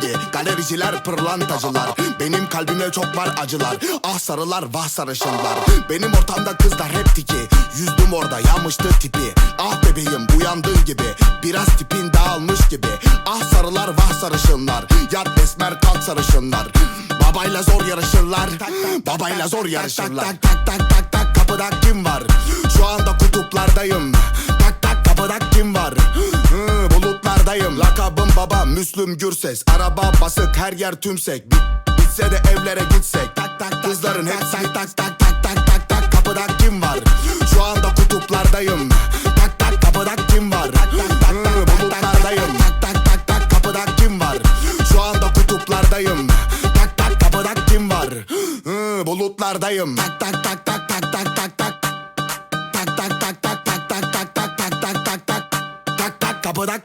gidi Galericiler pırlantacılar Benim kalbime çok var acılar Ah sarılar vah sarışınlar Benim ortamda kızlar hep tiki Yüzdüm orada yanmıştı tipi Ah bebeğim uyandığın gibi Biraz tipin dağılmış gibi Ah sarılar vah sarışınlar Yat esmer kalk sarışınlar Babayla zor yarışırlar Babayla zor yarışırlar Tak tak tak tak tak kapıda kim var Şu anda kutuplardayım Tak tak kapıda kim var Hı, Bulutlardayım Lakabım baba Müslüm Gürses Araba basık her yer tümsek Bit, Bitse de evlere gitsek Tak tak Kızların hepsi tak tak tak tak tak tak tak kapıda kim var Şu anda kutuplardayım Tak tak kapıda kim var Bulutlardayım Tak tak tak tak kapıda kim var Şu anda kutuplardayım Tak tak kapıda kim var Hı, Bulutlardayım Tak tak tak tak tak tak tak tak Tak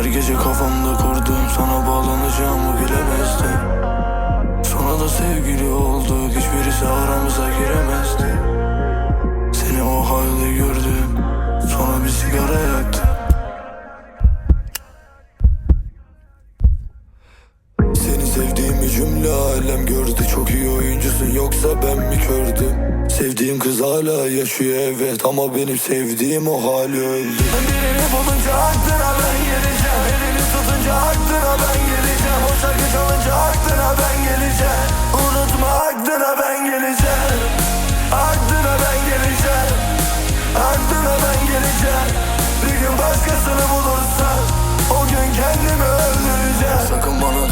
Her gece kafamda kurdum sana bağlanacağımı bilemezdim Sonra da sevgili olduk hiçbirisi aramıza giremezdi. Seni o halde gördüm sonra bir sigara yaktım. Seni sevdiğimi cümle alem gördü. Çok iyi oyuncusun yoksa ben mi kördüm? Sevdiğim kız hala yaşıyor evet Ama benim sevdiğim o hali öldü. Birini bulunca aklına ben geleceğim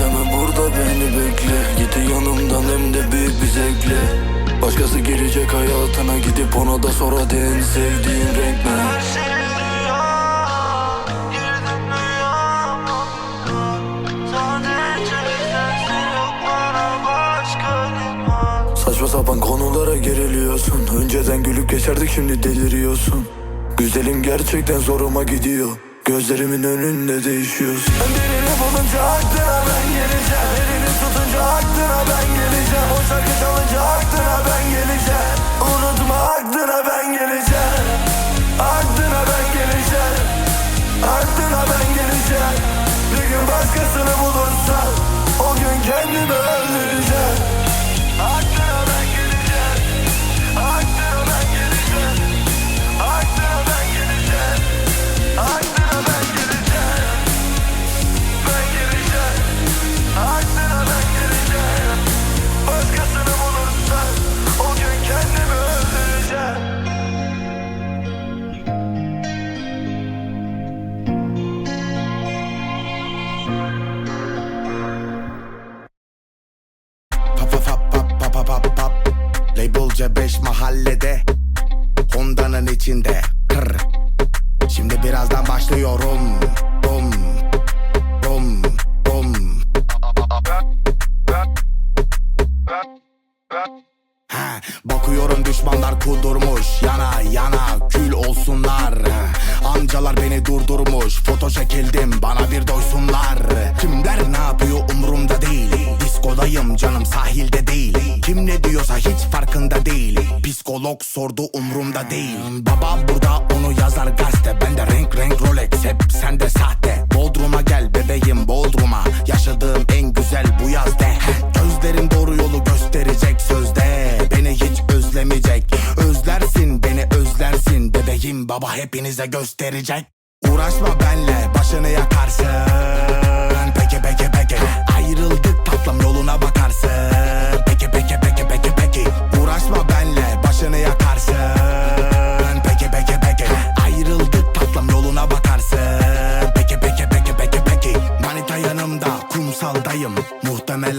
deme burada beni bekle. Git yanımdan hem de büyük bir zevkle. Başkası girecek hayatına gidip ona da sor hadi en sevdiğin renk ne? Saçma sapan konulara geriliyorsun. Önceden gülüp geçerdik şimdi deliriyorsun. Güzelim gerçekten zoruma gidiyor. Gözlerimin önünde değişiyorsun tutunca aklına ben geleceğim. O şarkı çalınca aklına ben geleceğim. Unutma aklına ben geleceğim. Aklına ben geleceğim. Aklına ben geleceğim. Bir gün başkasını bulursan O gün kendimi öldüreceğim Label C5 mahallede Honda'nın içinde. Kır. Şimdi birazdan başlıyorum. Bum Bum Bum Ha, bakıyorum düşmanlar kudurmuş. Yana yana kül olsunlar. Amcalar beni durdurmuş. Foto çekildim bana bir doysunlar. Kimler ne yapıyor umurumda değil. Diskodayım canım sahilde değil. Kim ne diyorsa hiç Psikolog sordu umurumda değil. Baba burada onu yazar gazete. Bende renk renk Rolex hep sende sahte. Bodrum'a gel bebeğim Bodrum'a. Yaşadığım en güzel bu yaz de Gözlerim doğru yolu gösterecek sözde. Beni hiç özlemeyecek. Özlersin beni özlersin. Bebeğim baba hepinize gösterecek. Uğraşma benle başını yakarsın. Peki peki peki. Ayrıldık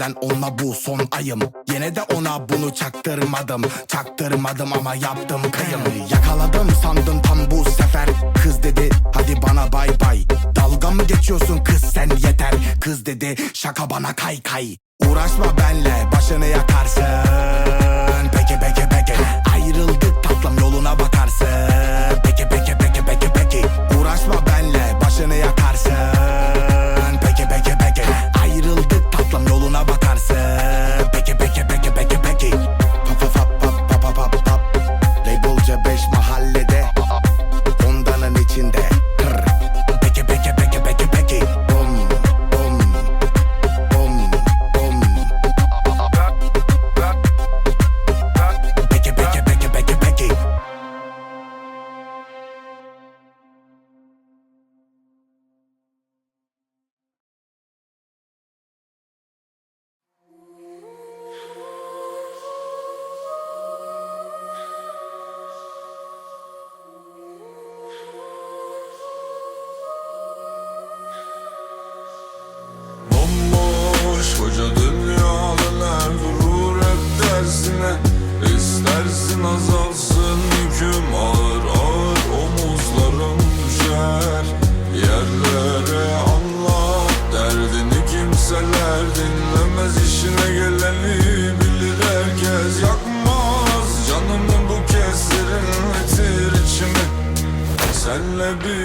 Muhtemelen onunla bu son ayım. Yine de ona bunu çaktırmadım. Çaktırmadım ama yaptım kıyım Yakaladım sandım tam bu sefer. Kız dedi hadi bana bay bay. Dalga mı geçiyorsun kız sen yeter. Kız dedi şaka bana kay kay. Uğraşma benle başını yakarsın. I do.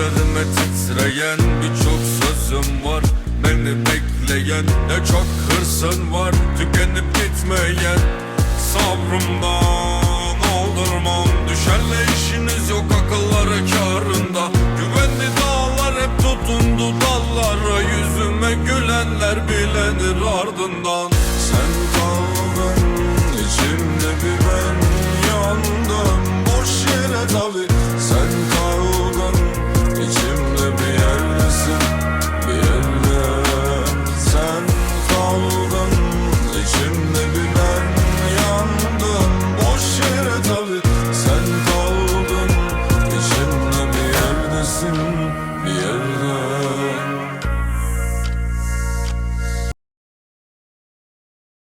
Sözlerime titreyen birçok sözüm var. Beni bekleyen ne çok hırsın var. Tükenip gitmeyen sabrımdan Oldurmam düşerle işiniz yok akılları karında. Güvenli dağlar hep tutundu dallara. Yüzüme gülenler bilenir ardından.